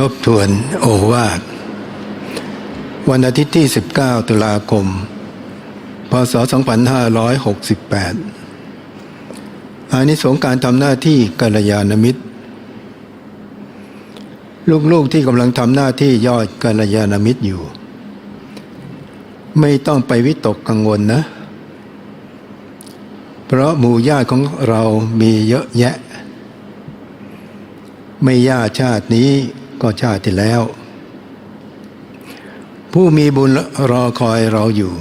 ทบทวนโอวาท วันอาทิตย์ที่ 19 ตุลาคม พศ 2568 อานิสงการทำหน้าที่กัลยาณมิตร ลูกๆที่กำลังทำหน้าที่ยอดกัลยาณมิตรอยู่ ไม่ต้องไปวิตกกังวลนะ เพราะหมู่ญาติของเรามีเยอะแยะ ไม่ยากชาตินี้ ก็ชาติที่แล้ว ผู้มีบุญรอคอยเราอยู่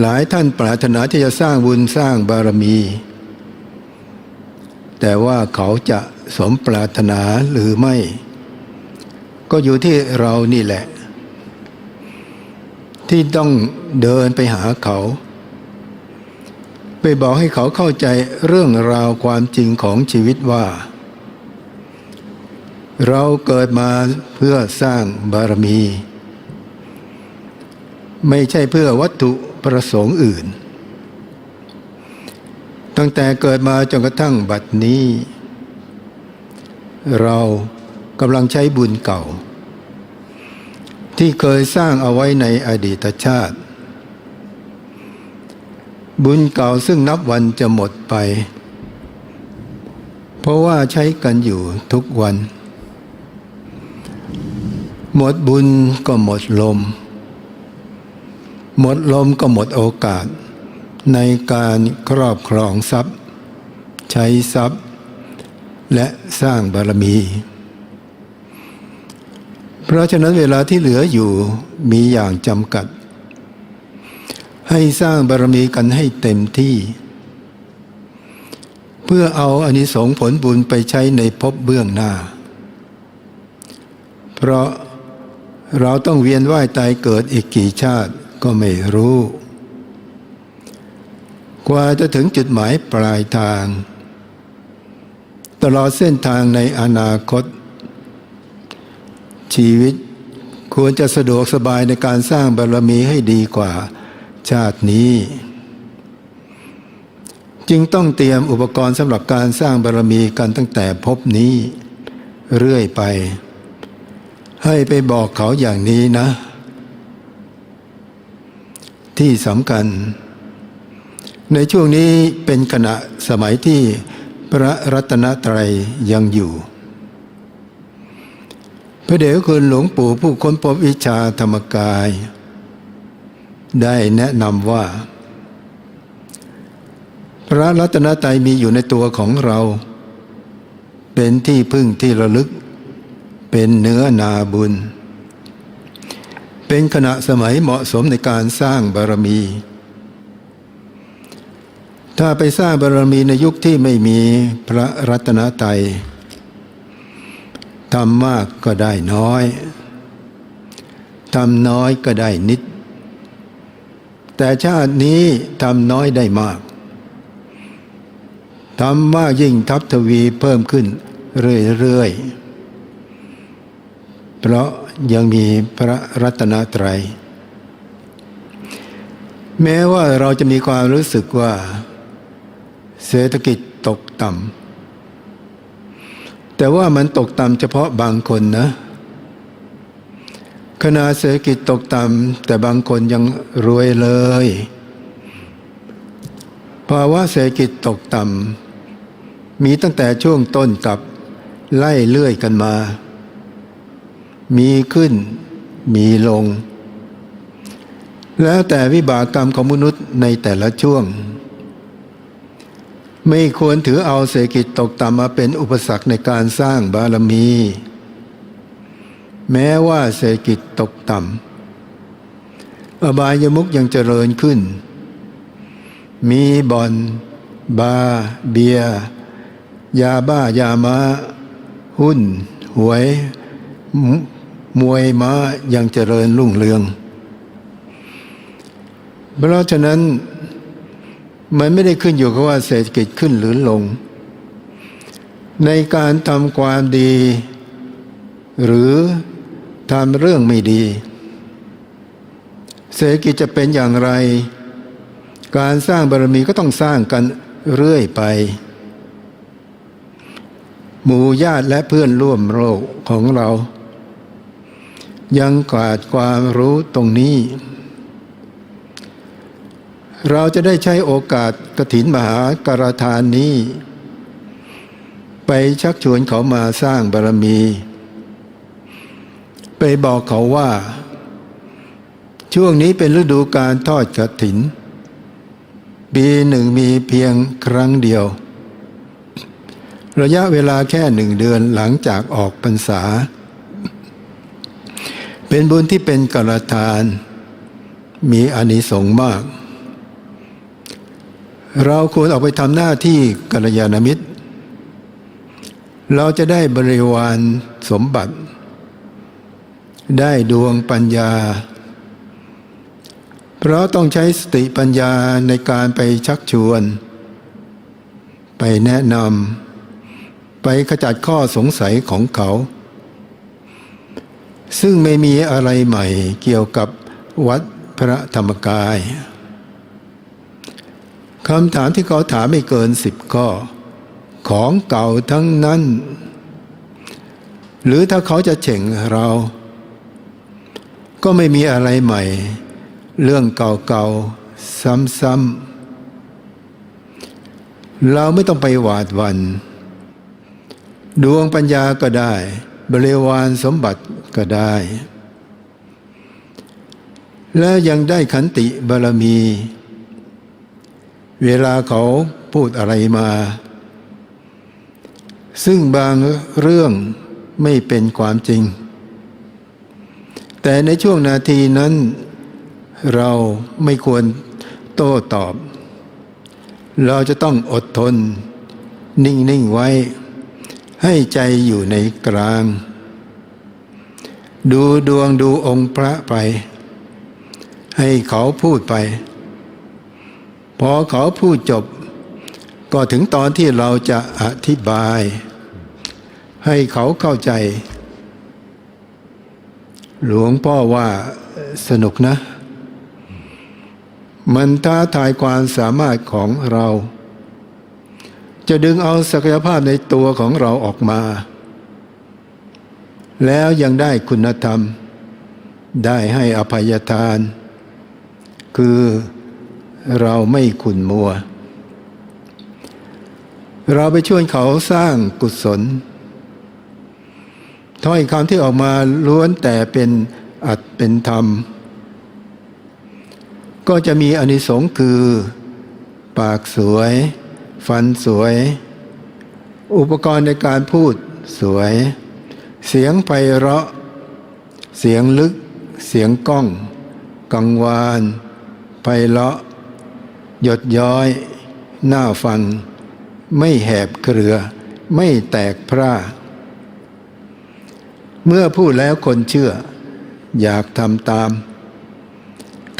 หลายท่านปรารถนาที่จะสร้างบุญสร้างบารมี แต่ว่าเขาจะสมปรารถนาหรือไม่ ก็อยู่ที่เรานี่แหละ ที่ต้องเดินไปหาเขาไปบอกให้เขาเข้าใจเรื่องราวความจริงของชีวิตว่า เราเกิดมาเพื่อสร้างบารมี ไม่ใช่เพื่อวัตถุประสงค์อื่น ตั้งแต่เกิดมาจนกระทั่งบัดนี้ เรากำลังใช้บุญเก่า ที่เคยสร้างเอาไว้ในอดีตชาติ บุญเก่าซึ่งนับวันจะหมดไป เพราะว่าใช้กันอยู่ทุกวัน หมดบุญก็หมดลม หมดลมก็หมดโอกาส ในการครอบครองทรัพย์ ใช้ทรัพย์ และสร้างบารมี เพราะฉะนั้นเวลาที่เหลืออยู่มีอย่างจำกัด ให้สร้างบารมีกันให้เต็มที่ เพื่อเอาอนิสงส์ผลบุญไปใช้ในภพเบื้องหน้า เพราะ เราต้องเวียนว่ายตายเกิดอีกกี่ชาติก็ไม่รู้ กว่าจะถึงจุดหมายปลายทาง ตลอดเส้นทางในอนาคต ชีวิตควรจะสะดวกสบายในการสร้างบารมีให้ดีกว่าชาตินี้ จึงต้องเตรียมอุปกรณ์สำหรับการสร้างบารมีกันตั้งแต่พบนี้ เรื่อยไป ให้ไปบอกเขาอย่างนี้นะ ที่สำคัญ ในช่วงนี้เป็นขณะสมัยที่พระรัตนตรัยยังอยู่ พระเดชคุณหลวงปู่ผู้ค้นพบวิชาธรรมกาย ได้แนะนำว่า พระรัตนตรัยมีอยู่ในตัวของเรา เป็นที่พึ่งที่ระลึก เป็นเนื้อนาบุญ เป็นขณะสมัยเหมาะสมในการสร้างบารมี ถ้าไปสร้างบารมีในยุคที่ไม่มีพระรัตนตรัยทำมากก็ได้น้อยทำน้อยก็ได้นิด แต่ชาตินี้ทำน้อยได้มากทำมากยิ่งทับทวีเพิ่มขึ้นเรื่อยๆ เพราะยังมีพระรัตนตรัย แม้ว่าเราจะมีความรู้สึกว่าเศรษฐกิจตกต่ำแต่ว่ามันตกต่ำเฉพาะบางคนนะขณะเศรษฐกิจตกต่ำแต่บางคนยังรวยเลยภาวะเศรษฐกิจตกต่ำมีตั้งแต่ช่วงต้นกับไล่เลื่อยกันมา มีขึ้น มีลง แล้วแต่วิบากกรรมของมนุษย์ในแต่ละช่วง ไม่ควรถือเอาเศรษฐกิจตกต่ำมาเป็นอุปสรรคในการสร้างบารมี แม้ว่าเศรษฐกิจตกต่ำอบายมุกยังเจริญขึ้น มีบอนบา เบีย ยาบ้ายามาหุ้น หวย มวยม้ายังเจริญรุ่งเรือง เพราะฉะนั้นมันไม่ได้ขึ้นอยู่กับว่าเศรษฐกิจขึ้นหรือลง ในการทำความดี หรือทำเรื่องไม่ดี เศรษฐกิจจะเป็นอย่างไร การสร้างบารมีก็ต้องสร้างกันเรื่อยไปหมู่ญาติและเพื่อนร่วมโลกของเรา ยังขาดความรู้ตรงนี้ เราจะได้ใช้โอกาสกระถินมหาการทานนี้ ไปชักชวนเขามาสร้างบารมี ไปบอกเขาว่า ช่วงนี้เป็นฤดูการทอดกระถิน ปีหนึ่งมีเพียงครั้งเดียว ระยะเวลาแค่หนึ่งเดือนหลังจากออกพรรษา เป็นบุญที่เป็นกรทาน มีอานิสงส์มาก เราควรออกไปทำหน้าที่กัลยาณมิตร เราจะได้บริวารสมบัติ ได้ดวงปัญญา เพราะต้องใช้สติปัญญาในการไปชักชวน ไปแนะนำไปขจัดข้อสงสัยของเขา ซึ่งไม่มีอะไรใหม่เกี่ยวกับวัดพระธรรมกายคำถามที่เขาถามไม่เกินสิบข้อ ของเก่าทั้งนั้น หรือถ้าเขาจะเฉ่งเรา ก็ไม่มีอะไรใหม่ เรื่องเก่าๆ ซ้ำๆ เราไม่ต้องไปหวาดวัน ดวงปัญญาก็ได้ บริวารสมบัติ ก็ได้ และยังได้ขันติบารมี เวลาเขาพูดอะไรมา ซึ่งบางเรื่องไม่เป็นความจริง แต่ในช่วงนาทีนั้น เราไม่ควรโต้ตอบ เราจะต้องอดทน นิ่ง ๆ ไว้ ให้ใจอยู่ในกลาง ดูดวงดูองค์พระไป ให้เขาพูดไป พอเขาพูดจบ ก็ถึงตอนที่เราจะอธิบาย ให้เขาเข้าใจ หลวงพ่อว่าสนุกนะ มันท้าทายความสามารถของเรา จะดึงเอาศักยภาพในตัวของเราออกมา แล้วยังได้คุณธรรม ได้ให้อภัยทาน คือเราไม่ขุนมัว เราไปช่วยเขาสร้างกุศล ถ้อยคำที่ออกมาล้วนแต่เป็นอัดเป็นธรรม ก็จะมีอนิสงค์คือ ปากสวย ฟันสวย อุปกรณ์ในการพูดสวย เสียงไพเราะ เสียงลึก เสียงก้อง กังวาน ไพเราะ หยดย้อยหน้าฟัง ไม่แหบเครือ ไม่แตกพร่า เมื่อพูดแล้วคนเชื่อ อยากทำตาม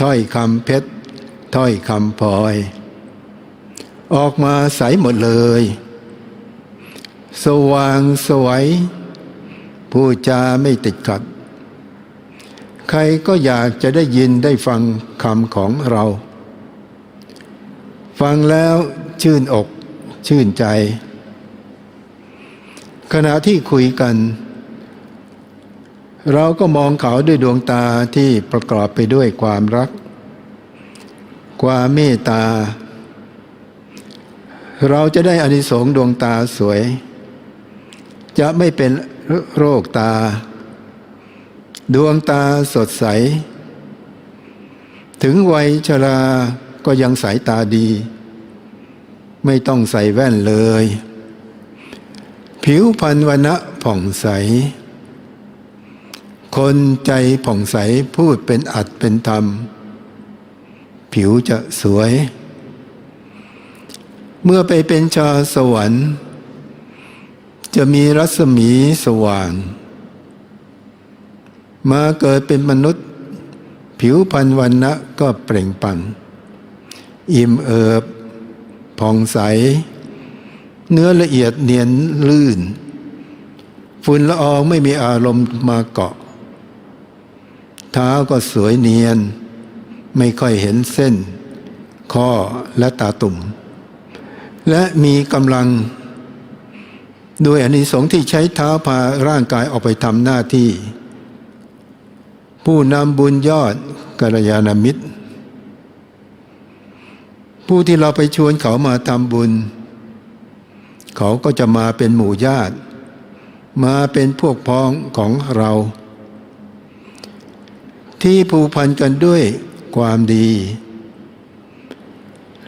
ถ้อยคำเพชร ถ้อยคำพลอย ออกมาใสหมดเลย สว่างสวย ผู้จาไม่ติดขัด ใครก็อยากจะได้ยินได้ฟังคำของเรา ฟังแล้วชื่นอกชื่นใจ ขณะที่คุยกัน เราก็มองเขาด้วยดวงตาที่ประกอบไปด้วยความรัก ความเมตตา เราจะได้อานิสงส์ดวงตาสวย จะไม่เป็น โรคตา ดวงตาสดใส ถึงวัยชราก็ยังสายตาดี ไม่ต้องใส่แว่นเลย ผิวพรรณวรรณะผ่องใส คนใจผ่องใสพูดเป็นอัดเป็นธรรม ผิวจะสวย เมื่อไปเป็นชาวสวรรค์ จะมีรัศมีสว่าง มาเกิดเป็นมนุษย์ ผิวพรรณวันนะก็เปล่งปลัง อิ่มเอิบผ่องใส เนื้อละเอียดเนียนลื่น ฝุ่นละอองไม่มีอารมณ์มาเกาะ เท้าก็สวยเนียน ไม่ค่อยเห็นเส้น ข้อและตาตุ่ม และมีกำลัง ด้วยอานิสงส์ที่ใช้เท้าพาร่างกายออกไปทำหน้าที่ ผู้นำบุญยอดกัลยาณมิตร ผู้ที่เราไปชวนเขามาทำบุญ เขาก็จะมาเป็นหมู่ญาติ มาเป็นพวกพ้องของเรา ที่ผูกพันกันด้วยความดี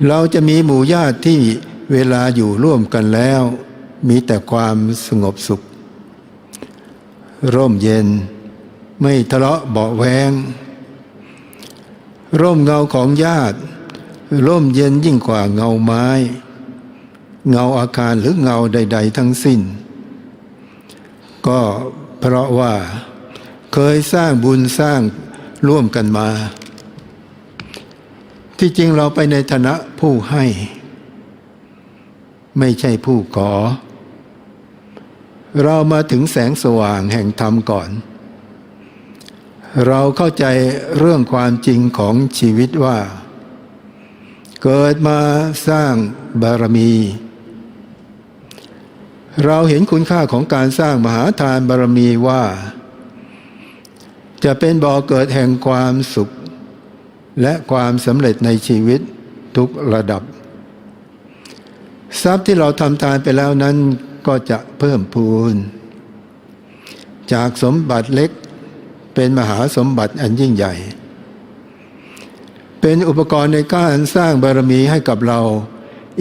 เราจะมีหมู่ญาติที่เวลาอยู่ร่วมกันแล้ว มีแต่ความสงบสุข ร่มเย็น ไม่ทะเลาะเบาแวง ร่มเงาของญาติ ร่มเย็นยิ่งกว่าเงาไม้ เงาอาคารหรือเงาใด ๆ ทั้งสิ้น ก็เพราะว่าเคยสร้างบุญสร้างร่วมกันมา ที่จริงเราไปในฐานะผู้ให้ ไม่ใช่ผู้ขอ เรามาถึงแสงสว่างแห่งธรรมก่อน เราเข้าใจเรื่องความจริงของชีวิตว่า เกิดมาสร้างบารมี เราเห็นคุณค่าของการสร้างมหาทานบารมีว่า จะเป็นบ่อเกิดแห่งความสุข และความสำเร็จในชีวิตทุกระดับ ทรัพย์ที่เราทำทานไปแล้วนั้น ก็จะเพิ่มพูน จากสมบัติเล็กเป็นมหาสมบัติอันยิ่งใหญ่ เป็นอุปกรณ์ในการสร้างบารมีให้กับเรา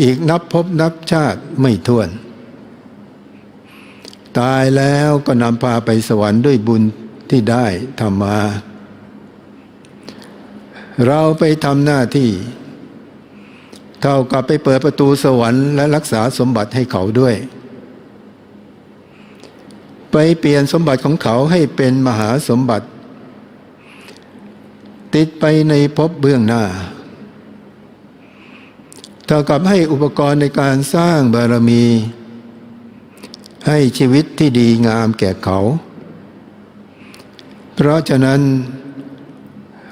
อีกนับพบนับชาติไม่ถ้วน ตายแล้วก็นำพาไปสวรรค์ด้วยบุญที่ได้ทำมา เราไปทำหน้าที่ เท่ากับไปเปิดประตูสวรรค์และรักษาสมบัติให้เขาด้วย ไปเปลี่ยนสมบัติของเขาให้เป็นมหาสมบัติ ติดไปในภพเบื้องหน้าเท่ากับให้อุปกรณ์ในการสร้างบารมี ให้ชีวิตที่ดีงามแก่เขา เพราะฉะนั้น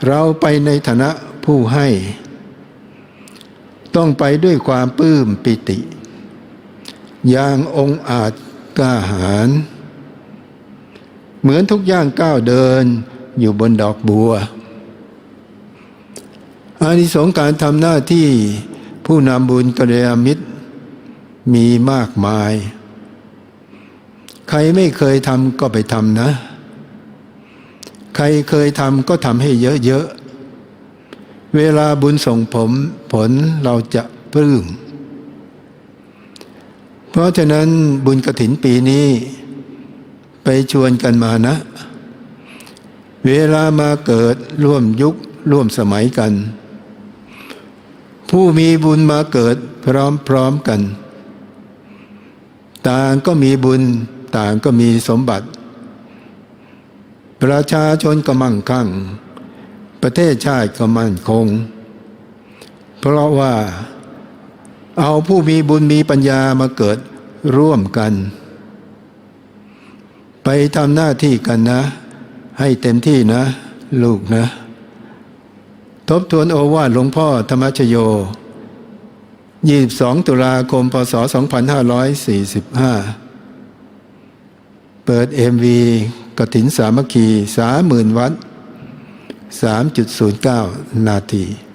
เราไปในฐานะผู้ให้ ต้องไปด้วยความปลื้มปิติ อย่างองค์อาจกล้าหาญ เหมือนทุกย่างก้าวเดินอยู่บนดอกบัว อานิสงส์การทำหน้าที่ผู้นำบุญกัลยามิตรมีมากมาย ใครไม่เคยทำก็ไปทำนะ ใครเคยทำก็ทำให้เยอะๆ เวลาบุญส่งผมผลเราจะปลื้ม เพราะฉะนั้นบุญกระถินปีนี้ ไปชวนกันมานะ เวลามาเกิดร่วมยุคร่วมสมัยกัน ผู้มีบุญมาเกิดพร้อมๆกัน ต่างก็มีบุญต่างก็มีสมบัติ ประชาชนก็มั่งคั่ง ประเทศชาติก็มั่นคง เพราะว่าเอาผู้มีบุญมีปัญญามาเกิดร่วมกัน ไปทำหน้าที่กันนะ ให้เต็มที่นะ ลูกนะ ทบทวนโอวาทหลวงพ่อธรรมชโย 22 ตุลาคม พศ 2545 เปิดเอ็มวีกถินสามัคคี30,000วัตต์3.09 นาทีกฐินามัคคี